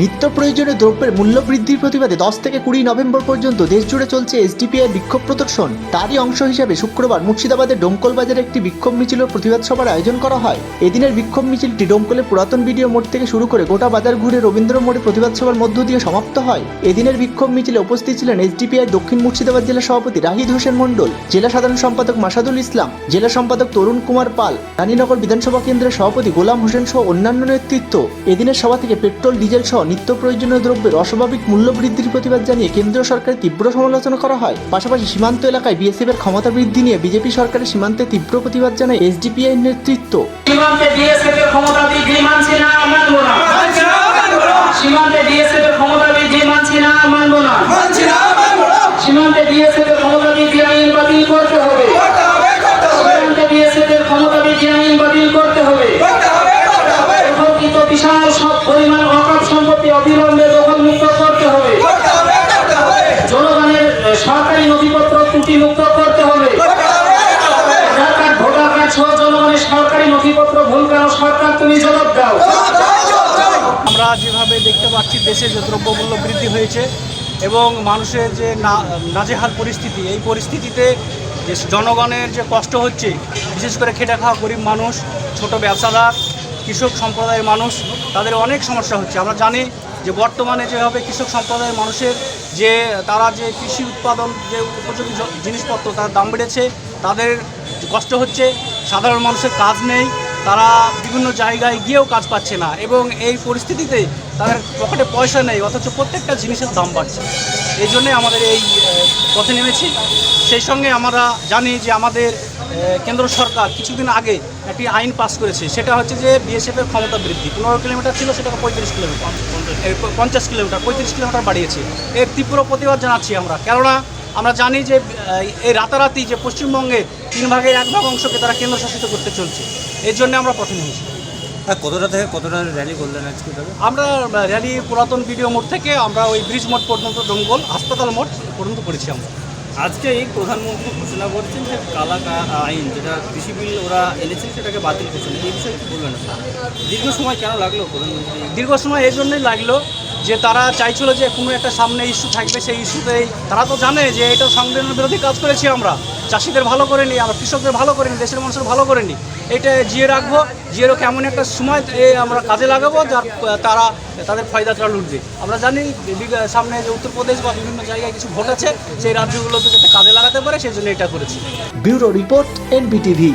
নিত্য প্রয়োজনীয় দ্রব্যের মূল্য বৃদ্ধির প্রতিবাদে দশ থেকে কুড়ি নভেম্বর পর্যন্ত দেশজুড়ে চলছে এসডিপিআই বিক্ষোভ প্রদর্শন। তারই অংশ হিসেবে শুক্রবার মুর্শিদাবাদের ডোমকল বাজারে একটি বিক্ষোভ মিছিল ও প্রতিবাদ সভার আয়োজন করা হয়। এদিনের বিক্ষোভ মিছিলটি ডোমকলের পুরাতন ভিডিও মোড় থেকে শুরু করে গোটা বাজার ঘুরে রবীন্দ্র মোড়ে প্রতিবাদ সভার মধ্য দিয়ে সমাপ্ত হয়। এদিনের বিক্ষোভ মিছিলে উপস্থিত ছিলেন এসডিপিআই দক্ষিণ মুর্শিদাবাদ জেলা সভাপতি রাহিদ হোসেন মণ্ডল, জেলা সাধারণ সম্পাদক মাসাদুল ইসলাম, জেলা সম্পাদক তরুণ কুমার পাল, রানীনগর বিধানসভা কেন্দ্রের সভাপতি গোলাম হোসেন সহ অন্যান্য নেতৃত্ব। এদিনের সভা থেকে পেট্রোল, ডিজেল সহ নিত্য প্রয়োজনীয় দ্রব্যের অস্বাভাবিক মূল্য বৃদ্ধির প্রতিবাদ জানিয়ে কেন্দ্রীয় সরকারের তীব্র সমালোচনা করা হয়। পাশাপাশি সীমান্ত এলাকায় বিএসএফ এর ক্ষমতা বৃদ্ধি নিয়ে বিজেপি সরকারের সীমান্তে তীব্র প্রতিবাদ জানায় এসডিপিআই নেতৃত্ব। সীমান্তে এর ক্ষমতা বৃদ্ধি মানছি না মানবো না। সীমান্তে ডিএসএফ এর ক্ষমতা বৃদ্ধি মানছি না মানবো না। সীমান্তে ডিএসএফ এর ক্ষমতা বৃদ্ধি আইন বাতিল করতে হবে সীমান্তে ডিএসএফ এর ক্ষমতা বৃদ্ধি আইন বাতিল করতে হবে প্রকৃত বিশাল সব পরিমাণ অকাপ সম্পত্তি অবিলম্বে দখলমুক্ত করতে হবে জনগণের আহ, সরকারি নথিপত্র ত্রুটিমুক্ত করতে হবে। আমরা যেভাবে দেখতে পাচ্ছি, দেশে যে দ্রব্যমূল্য বৃদ্ধি হয়েছে এবং মানুষের যে নাজেহাল পরিস্থিতি, এই পরিস্থিতিতে যে জনগণের যে কষ্ট হচ্ছে, বিশেষ করে খেটে খাওয়া গরিব মানুষ, ছোট ব্যবসাদার, কৃষক সম্প্রদায়ের মানুষ, তাদের অনেক সমস্যা হচ্ছে। আমরা জানি যে বর্তমানে যেভাবে কৃষক সম্প্রদায়ের মানুষের যে, তারা যে কৃষি উৎপাদন, যে উপযোগী জিনিসপত্র তার দাম বেড়েছে, তাদের কষ্ট হচ্ছে, সাধারণ মানুষের কাজ নেই, তারা বিভিন্ন জায়গায় গিয়েও কাজ পাচ্ছে না এবং এই পরিস্থিতিতে তাদের পকেটে পয়সা নেই, অথচ প্রত্যেকটা জিনিসের দাম বাড়ছে। এই জন্যে আমাদের এই পথে নেমেছি। সেই সঙ্গে আমরা জানি যে আমাদের কেন্দ্র সরকার কিছুদিন আগে একটি আইন পাস করেছে। সেটা হচ্ছে যে বিএসএফের ক্ষমতা বৃদ্ধি। পনেরো কিলোমিটার ছিল সেটাকে পঁয়ত্রিশ কিলোমিটার। পঞ্চাশ কিলোমিটার পঁয়ত্রিশ কিলোমিটার বাড়িয়েছে। এর তীব্র প্রতিবাদ জানাচ্ছি আমরা। কেননা আমরা জানি যে এই রাতারাতি যে পশ্চিমবঙ্গে তিন ভাগের এক ভাগ অংশকে তারা কেন্দ্রশাসিত করতে চলছে এর জন্য আমরা পথে নেমেছি আর কতটা থেকে কতটা র্যালি করলেন আজকে আমরা র্যালি পুরাতন ভিডিও মোড় থেকে আমরা ওই ব্রিজ মোড় পর্যন্ত জঙ্গল হাসপাতাল মোড় পর্যন্ত করেছি আমরা। আজকে এই প্রধানমন্ত্রী ঘোষণা করছেন যে কালা আইন যেটা কৃষি বিল ওরা এনেছেন সেটাকে বাতিল করছেন। এই বিষয়ে কি বলবেন দীর্ঘ সময় কেন লাগল প্রধানমন্ত্রী? দীর্ঘ সময় এই জন্যই লাগল যে তারা চাইছিল যে কোনো একটা সামনে ইস্যু থাকবে, সেই ইস্যুতেই তারা তো জানে যে এটা সংবিধানের বিরোধী কাজ করেছি আমরা। চাষিদের ভালো করে নিই আমরা কৃষকদের ভালো করে নিই দেশের মানুষের ভালো করে নিই এটা জিয়ে রাখব, জিয়ে রেখে এমন একটা সময় আমরা কাজে লাগাবো যার তারা, তাদের ফায়দাটা লুটবে। আমরা জানি সামনে যে উত্তরপ্রদেশ বা বিভিন্ন জায়গায় কিছু ভোট আছে সেই রাজ্যগুলোতে যাতে কাজে লাগাতে পারে সেই জন্য এটা করেছি। Bureau report, NBTV.